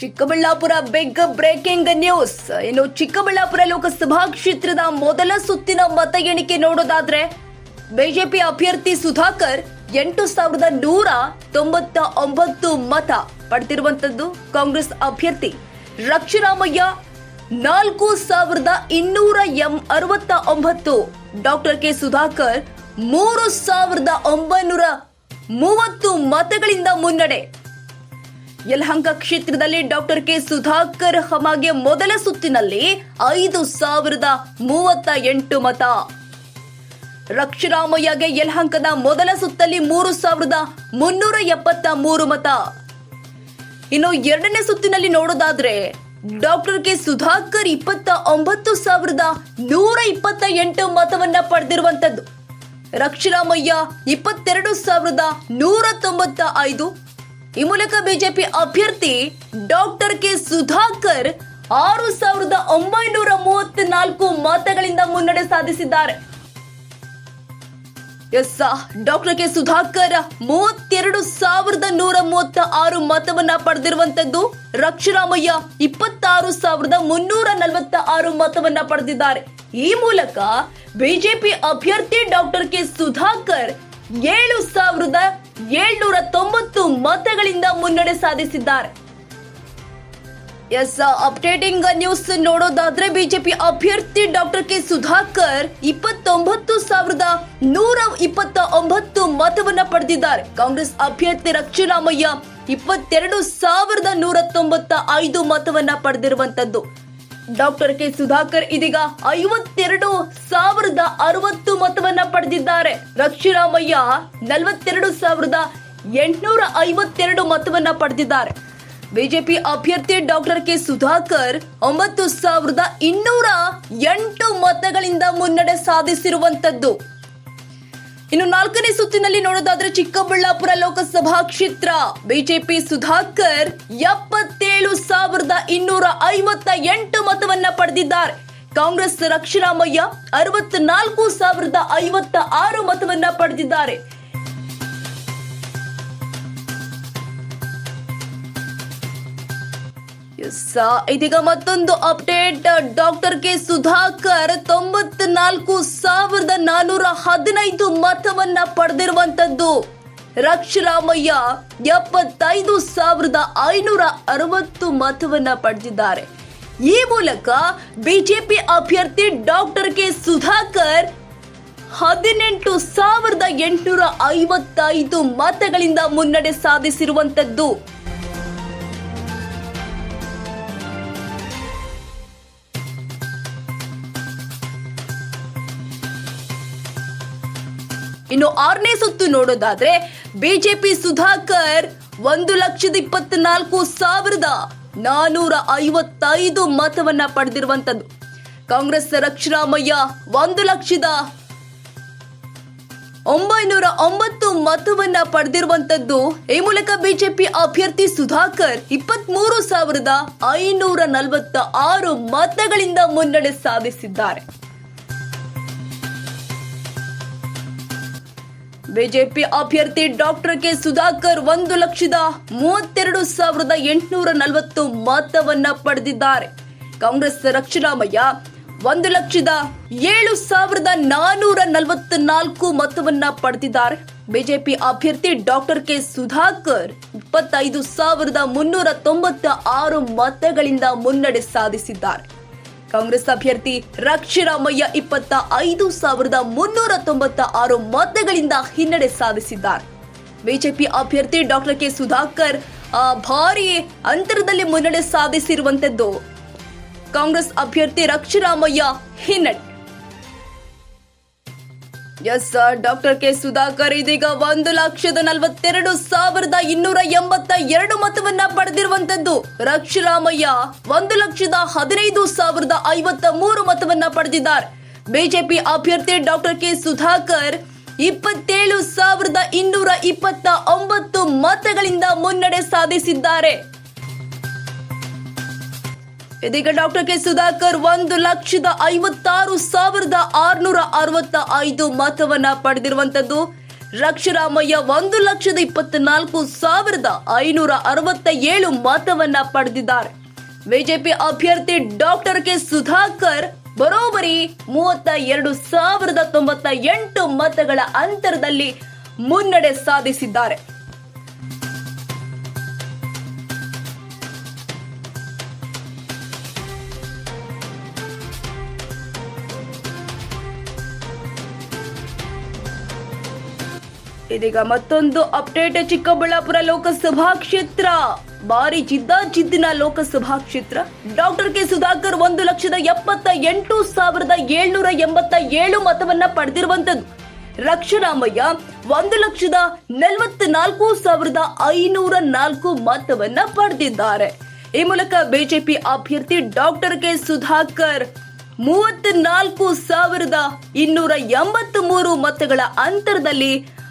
Chikkaballapur big breaking news. ಇನ್ನು ಚಿಕ್ಕಬಳ್ಳಾಪುರ ಲೋಕಸಭಾ ಕ್ಷೇತ್ರದ ಮೊದಲ ಸುತ್ತಿನ ಮತ ಎಣಿಕೆ ನೋಡೋದಾದ್ರೆ, ಬಿಜೆಪಿ ಅಭ್ಯರ್ಥಿ ಸುಧಾಕರ್ ಎಂಟು ಸಾವಿರದ ನೂರ ತೊಂಬತ್ತ ಒಂಬತ್ತು ಮತ ಪಡೆದಿರುವಂತದ್ದು ಕಾಂಗ್ರೆಸ್ ಅಭ್ಯರ್ಥಿ. ರಕ್ಷರಾಮಯ್ಯ ನಾಲ್ಕು ಸಾವಿರದ ಇನ್ನೂರ ಎಂ ಅರವತ್ತ ಒಂಬತ್ತು ಡಾಕ್ಟರ್ ಕೆ ಸುಧಾಕರ್ ಮೂರು ಸಾವಿರದ ಒಂಬೈನೂರ ಮೂವತ್ತು ಮತಗಳಿಂದ ಮುನ್ನಡೆ. ಯಲಹಂಕ ಕ್ಷೇತ್ರದಲ್ಲಿ ಡಾಕ್ಟರ್ ಕೆ ಸುಧಾಕರ್ ಹಮಾಗೆ ಮೊದಲ ಸುತ್ತಿನಲ್ಲಿ ಐದು ಸಾವಿರದ ಮೂವತ್ತ ಎಂಟು ಮತ. ರಕ್ಷರಾಮಯ್ಯಗೆ ಯಲಹಂಕದ ಮೊದಲ ಸುತ್ತಲ್ಲಿ ಮೂರು ಸಾವಿರದ ಮುನ್ನೂರ ಎಪ್ಪತ್ತ ಮೂರು ಮತ. ಇನ್ನು ಎರಡನೇ ಸುತ್ತಿನಲ್ಲಿ ನೋಡೋದಾದ್ರೆ ಡಾಕ್ಟರ್ ಕೆ ಸುಧಾಕರ್ ಇಪ್ಪತ್ತ ಒಂಬತ್ತು ಸಾವಿರದ ನೂರ ಇಪ್ಪತ್ತ ಎಂಟು ಮತವನ್ನ ಪಡೆದಿರುವಂತದ್ದು ರಕ್ಷರಾಮಯ್ಯ ಇಪ್ಪತ್ತೆರಡು ಸಾವಿರದ ನೂರ ತೊಂಬತ್ತ ಐದು. ಈ ಮೂಲಕ ಬಿಜೆಪಿ ಅಭ್ಯರ್ಥಿ ಡಾಕ್ಟರ್ ಕೆ ಸುಧಾಕರ್ ಆರು ಸಾವಿರದ ಒಂಬೈನೂರ ಮೂವತ್ನಾಲ್ಕು ಮತಗಳಿಂದ ಮುನ್ನಡೆ ಸಾಧಿಸಿದ್ದಾರೆ. ಎಸ್ ಡಾಕ್ಟರ್ ಕೆ ಸುಧಾಕರ್ ಮೂವತ್ತೆರಡು ಸಾವಿರದ ನೂರ ಮೂವತ್ತ ಆರು ಮತವನ್ನ ಪಡೆದಿರುವಂತದ್ದು ರಕ್ಷರಾಮಯ್ಯ ಇಪ್ಪತ್ತಾರು ಸಾವಿರದ ಮುನ್ನೂರ ನಲವತ್ತ ಆರು ಮತವನ್ನ ಪಡೆದಿದ್ದಾರೆ. ಈ ಮೂಲಕ ಬಿಜೆಪಿ ಅಭ್ಯರ್ಥಿ ಡಾಕ್ಟರ್ ಕೆ ಸುಧಾಕರ್ ಏಳು ಸಾವಿರದ ಏಳ್ನೂರ ತೊಂಬತ್ತು ಮತಗಳಿಂದ ಮುನ್ನಡೆ ಸಾಧಿಸಿದ್ದಾರೆ. ಎಸ್, ಅಪ್ಡೇಟಿಂಗ್ ನ್ಯೂಸ್ ನೋಡೋದಾದ್ರೆ ಬಿಜೆಪಿ ಅಭ್ಯರ್ಥಿ ಡಾಕ್ಟರ್ ಕೆ ಸುಧಾಕರ್ ಇಪ್ಪತ್ತೊಂಬತ್ತು ಸಾವಿರದ ನೂರ ಇಪ್ಪತ್ತ ಒಂಬತ್ತು ಮತವನ್ನ ಪಡೆದಿದ್ದಾರೆ. ಕಾಂಗ್ರೆಸ್ ಅಭ್ಯರ್ಥಿ ರಕ್ಷಣಾಮಯ್ಯ ಇಪ್ಪತ್ತೆರಡು ಸಾವಿರದ ನೂರ ತೊಂಬತ್ತ ಐದು ಮತವನ್ನ ಪಡೆದಿರುವಂತದ್ದು. ಡಾಕ್ಟರ್ ಕೆ ಸುಧಾಕರ್ ಇದೀಗ ಐವತ್ತೆರಡು ಸಾವಿರದ ಅರವತ್ತು ಮತವನ್ನ ಪಡೆದಿದ್ದಾರೆ. ರಕ್ಷಿರಾಮಯ್ಯ ನಲವತ್ತೆರಡು ಸಾವಿರದ ಎಂಟುನೂರ ಐವತ್ತೆರಡು ಮತವನ್ನ ಪಡೆದಿದ್ದಾರೆ. ಬಿಜೆಪಿ ಅಭ್ಯರ್ಥಿ ಡಾಕ್ಟರ್ ಕೆ ಸುಧಾಕರ್ ಒಂಬತ್ತು ಸಾವಿರದ ಇನ್ನೂರ ಎಂಟು ಮತಗಳಿಂದ ಮುನ್ನಡೆ ಸಾಧಿಸಿರುವಂತದ್ದು. ಇನ್ನು ನಾಲ್ಕನೇ ಸುತ್ತಿನಲ್ಲಿ ನೋಡೋದಾದ್ರೆ ಚಿಕ್ಕಬಳ್ಳಾಪುರ ಲೋಕಸಭಾ ಕ್ಷೇತ್ರ. ಬಿಜೆಪಿ ಸುಧಾಕರ್ ಎಪ್ಪತ್ತೇಳು ಸಾವಿರದ ಇನ್ನೂರ ಐವತ್ತ ಎಂಟು ಮತವನ್ನ ಪಡೆದಿದ್ದಾರೆ. ಕಾಂಗ್ರೆಸ್ ರಕ್ಷರಾಮಯ್ಯ ಅರವತ್ನಾಲ್ಕು ಸಾವಿರದ ಐವತ್ತ ಆರು ಮತವನ್ನ ಪಡೆದಿದ್ದಾರೆ. ಇದೀಗ ಮತ್ತೊಂದು ಅಪ್ಡೇಟ್. ಡಾಕ್ಟರ್ ಕೆ ಸುಧಾಕರ್ ತೊಂಬತ್ನಾಲ್ಕು ಸಾವಿರದ ನಾನೂರ ಹದಿನೈದು ಮತವನ್ನ ಪಡೆದಿರುವಂತದ್ದು ರಕ್ಷರಾಮಯ್ಯ ಎಪ್ಪತ್ತೈದು ಸಾವಿರದ ಐನೂರ ಅರವತ್ತು ಮತವನ್ನ ಪಡೆದಿದ್ದಾರೆ. ಈ ಮೂಲಕ ಬಿಜೆಪಿ ಅಭ್ಯರ್ಥಿ ಡಾಕ್ಟರ್ ಕೆ ಸುಧಾಕರ್ ಹದಿನೆಂಟು ಸಾವಿರದ ಎಂಟುನೂರ ಐವತ್ತೈದು ಮತಗಳಿಂದ ಮುನ್ನಡೆ ಸಾಧಿಸಿರುವಂತದ್ದು ಇನ್ನು ಆರನೇ ಸುತ್ತು ನೋಡೋದಾದ್ರೆ ಬಿಜೆಪಿ ಸುಧಾಕರ್ ಒಂದು ಲಕ್ಷದ ಇಪ್ಪತ್ನಾಲ್ಕು ಸಾವಿರದ ನಾನೂರ ಐವತ್ತೈದು ಮತವನ್ನ ಪಡೆದಿರುವಂತದ್ದು. ಕಾಂಗ್ರೆಸ್ ರಕ್ಷರಾಮಯ್ಯ ಒಂದು ಲಕ್ಷದ ಒಂಬೈನೂರ ಒಂಬತ್ತು ಮತವನ್ನ ಪಡೆದಿರುವಂತದ್ದು. ಈ ಮೂಲಕ ಬಿಜೆಪಿ ಅಭ್ಯರ್ಥಿ ಸುಧಾಕರ್ ಇಪ್ಪತ್ಮೂರು ಸಾವಿರದ ಐನೂರ ನಲವತ್ತ ಆರು ಮತಗಳಿಂದ ಮುನ್ನಡೆ ಸಾಧಿಸಿದ್ದಾರೆ. ಬಿಜೆಪಿ ಅಭ್ಯರ್ಥಿ ಡಾಕ್ಟರ್ ಕೆ ಸುಧಾಕರ್ ಒಂದು ಲಕ್ಷದ ಮೂವತ್ತೆರಡು ಸಾವಿರದ ಎಂಟುನೂರ ನಲವತ್ತು ಮತವನ್ನ ಪಡೆದಿದ್ದಾರೆ. ಕಾಂಗ್ರೆಸ್ ರಕ್ಷಣಾಮಯ್ಯ ಒಂದು ಲಕ್ಷದ ಏಳು ಸಾವಿರದ ನಾನೂರ ನಲವತ್ನಾಲ್ಕು ಮತವನ್ನ ಪಡೆದಿದ್ದಾರೆ. ಬಿಜೆಪಿ ಅಭ್ಯರ್ಥಿ ಡಾಕ್ಟರ್ ಕೆ ಸುಧಾಕರ್ ಇಪ್ಪತ್ತೈದು ಸಾವಿರದ ಮುನ್ನೂರ ತೊಂಬತ್ತ ಆರು ಮತಗಳಿಂದ ಮುನ್ನಡೆ ಸಾಧಿಸಿದ್ದಾರೆ. ಕಾಂಗ್ರೆಸ್ ಅಭ್ಯರ್ಥಿ ರಕ್ಷಿರಾಮಯ್ಯ ಇಪ್ಪತ್ತ ಐದು ಸಾವಿರದ ಮುನ್ನೂರ ತೊಂಬತ್ತ ಆರು ಮತಗಳಿಂದ ಹಿನ್ನಡೆ ಸಾಧಿಸಿದ್ದಾರೆ. ಬಿಜೆಪಿ ಅಭ್ಯರ್ಥಿ ಡಾಕ್ಟರ್ ಕೆ ಸುಧಾಕರ್ ಭಾರಿ ಅಂತರದಲ್ಲಿ ಮುನ್ನಡೆ ಸಾಧಿಸಿರುವಂತದ್ದು ಕಾಂಗ್ರೆಸ್ ಅಭ್ಯರ್ಥಿ ರಕ್ಷಿರಾಮಯ್ಯ ಹಿನ್ನಡೆ. Yes sir doctor K Sudhakar ಇದೀಗ ಒಂದು ಲಕ್ಷದ ನಲವತ್ತೆರಡು ಸಾವಿರದ ಇನ್ನೂರ ಎಂಬತ್ತ ಎರಡು ಮತವನ್ನ ಪಡೆದಿರುವಂತದ್ದು. ರಕ್ಷರಾಮಯ್ಯ ಒಂದು ಲಕ್ಷದ ಹದಿನೈದು ಸಾವಿರದ ಐವತ್ತ ಮೂರು ಮತವನ್ನ ಪಡೆದಿದ್ದಾರೆ. ಬಿಜೆಪಿ ಅಭ್ಯರ್ಥಿ ಡಾಕ್ಟರ್ ಕೆ ಸುಧಾಕರ್ ಇಪ್ಪತ್ತೇಳು ಸಾವಿರದ ಇನ್ನೂರ ಇಪ್ಪತ್ತ ಒಂಬತ್ತು ಮತಗಳಿಂದ ಮುನ್ನಡೆ ಸಾಧಿಸಿದ್ದಾರೆ. ಇದೀಗ ಡಾಕ್ಟರ್ ಕೆ. ಸುಧಾಕರ್ ಒಂದು ಲಕ್ಷದ ಐವತ್ತಾರು ಸಾವಿರದ ಆರುನೂರ ಅರವತ್ತ ಐದು ಮತವನ್ನ ಪಡೆದಿರುವಂತದ್ದು. ರಕ್ಷರಾಮಯ್ಯ ಒಂದು ಲಕ್ಷದ ಇಪ್ಪತ್ನಾಲ್ಕು ಸಾವಿರದ ಐನೂರ ಅರವತ್ತ ಏಳು ಮತವನ್ನ ಪಡೆದಿದ್ದಾರೆ. ಬಿಜೆಪಿ ಅಭ್ಯರ್ಥಿ ಡಾಕ್ಟರ್ ಕೆ. ಸುಧಾಕರ್ ಬರೋಬರಿ ಮೂವತ್ತ ಎರಡು ಸಾವಿರದ ತೊಂಬತ್ತ ಎಂಟು ಮತಗಳ ಅಂತರದಲ್ಲಿ ಮುನ್ನಡೆ ಸಾಧಿಸಿದ್ದಾರೆ. ಇದೀಗ ಮತ್ತೊಂದು ಅಪ್ಡೇಟ್. ಚಿಕ್ಕಬಳ್ಳಾಪುರ ಲೋಕಸಭಾ ಕ್ಷೇತ್ರ. ಬಾರಿ ಜಿದ್ದಾಜಿದ್ದಿನ ಲೋಕಸಭಾ ಕ್ಷೇತ್ರ. ಡಾಕ್ಟರ್ ಕೆ ಸುಧಾಕರ್ ಒಂದು ಲಕ್ಷದ ಎಪ್ಪತ್ತ ಎಂಟು ಸಾವಿರದ ಏಳ್ನೂರ ಎಂಬತ್ತ ಏಳು ಮತವನ್ನ ಪಡೆದಿರುವಂತದ್ದು ರಕ್ಷರಾಮಯ್ಯ ಒಂದು ಲಕ್ಷದ ನಲವತ್ನಾಲ್ಕು ಸಾವಿರದ ಐನೂರ ನಾಲ್ಕು ಮತವನ್ನ ಪಡೆದಿದ್ದಾರೆ. ಈ ಮೂಲಕ ಬಿಜೆಪಿ ಅಭ್ಯರ್ಥಿ ಡಾಕ್ಟರ್ ಕೆ ಸುಧಾಕರ್ ಮೂವತ್ನಾಲ್ಕು ಸಾವಿರದ ಇನ್ನೂರ ಎಂಬತ್ತ್ ಮೂರು ಮತಗಳ ಅಂತರದಲ್ಲಿ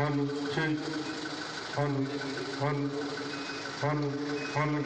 honu, tün, honu, honu, honu, honu.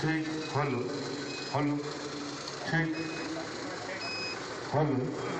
Şey, honu, honu, şey, honu.